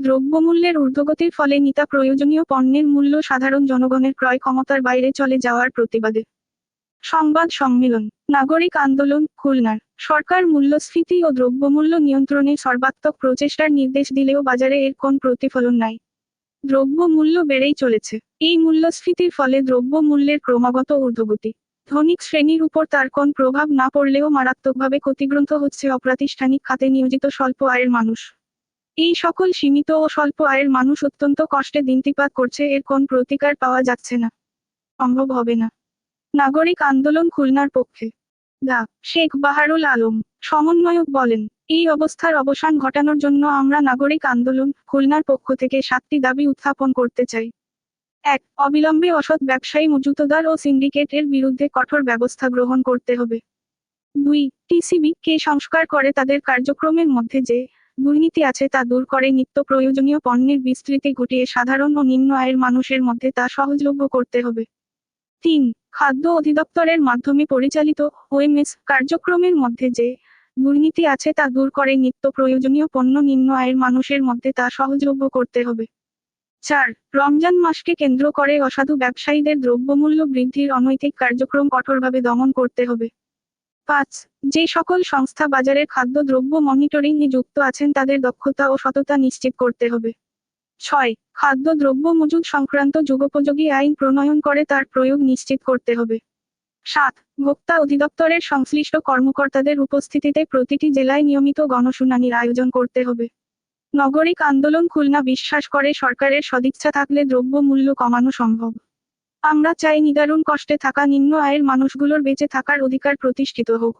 দ্রব্যমূল্যের ঊর্ধ্বগতির ফলে নিতা প্রয়োজনীয় পণ্যের মূল্য সাধারণ জনগণের ক্রয় ক্ষমতার বাইরে চলে যাওয়ার প্রতিবাদে। সংবাদ সম্মেলন, নাগরিক আন্দোলন, খুলনার সরকার মূল্যস্ফীতি ও দ্রব্যমূল্য নিয়ন্ত্রণে সর্বাত্মক প্রচেষ্টার নির্দেশ দিলেও বাজারে এর কোন প্রতিফলন নাই। দ্রব্যমূল্য বেড়েই চলেছে। এই মূল্যস্ফীতির ফলে দ্রব্যমূল্যের ক্রমাগত ঊর্ধ্বগতি, ধনিক শ্রেণির উপর তার কোন প্রভাব না পড়লেও মারাত্মকভাবে ক্ষতিগ্রস্ত হচ্ছে অপ্রাতিষ্ঠানিক খাতে নিয়োজিত স্বল্প আয়ের মানুষ। এই সকল সীমিত ও স্বল্প আয়ের মানুষ অত্যন্ত কষ্টে দিনতিপাত করছে, এর কোন প্রতিকার পাওয়া যাচ্ছে না। সম্ভব হবে না। নাগরিক আন্দোলন খুলনার পক্ষে। দা শেখ বাহারুল আলম, সমন্বয়ক বলেন, এই অবস্থার অবসান ঘটানোর জন্য আমরা নাগরিক আন্দোলন খুলনার পক্ষ থেকে সাতটি দাবি উত্থাপন করতে চাই। এক, অবিলম্বে অসৎ ব্যবসায়ী মজুতদার ও সিন্ডিকেটের বিরুদ্ধে কঠোর ব্যবস্থা গ্রহণ করতে হবে। দুই, টিসিবি কে সংস্কার করে তাদের কার্যক্রমের মধ্যে যে দুর্নীতি আছে তা দূর করে নিত্য প্রয়োজনীয় পণ্যের বিস্তৃতি ঘটিয়ে সাধারণ ও নিম্ন আয়ের মানুষের মধ্যে তা সহজলভ্য করতে হবে। তিন, খাদ্য অধিদপ্তরের মাধ্যমে পরিচালিত ওএমএস কার্যক্রমের মধ্যে যে দুর্নীতি আছে তা দূর করে নিত্য প্রয়োজনীয় পণ্য নিম্ন আয়ের মানুষের মধ্যে তা সহজলভ্য করতে হবে। চার, রমজান মাসকে কেন্দ্র করে অসাধু ব্যবসায়ীদের দ্রব্যমূল্য বৃদ্ধির অনৈতিক কার্যক্রম কঠোরভাবে দমন করতে হবে। পাঁচ, যে সকল সংস্থা বাজারের খাদ্যদ্রব্য মনিটরিং এ যুক্ত আছেন তাদের দক্ষতা ও সততা নিশ্চিত করতে হবে। ছয় খাদ্যদ্রব্য মজুদ সংক্রান্ত যুগোপযোগী আইন প্রণয়ন করে তার প্রয়োগ নিশ্চিত করতে হবে। সাত, ভোক্তা অধিদপ্তরের সংশ্লিষ্ট কর্মকর্তাদের উপস্থিতিতে প্রতিটি জেলায় নিয়মিত গণশুনানির আয়োজন করতে হবে। নগরিক আন্দোলন খুলনা বিশ্বাস করে সরকারের সদিচ্ছা থাকলে দ্রব্য মূল্য কমানো সম্ভব। আমরা চাই নিদারুণ কষ্টে থাকা নিম্ন আয়ের মানুষগুলোর বেঁচে থাকার অধিকার প্রতিষ্ঠিত হোক।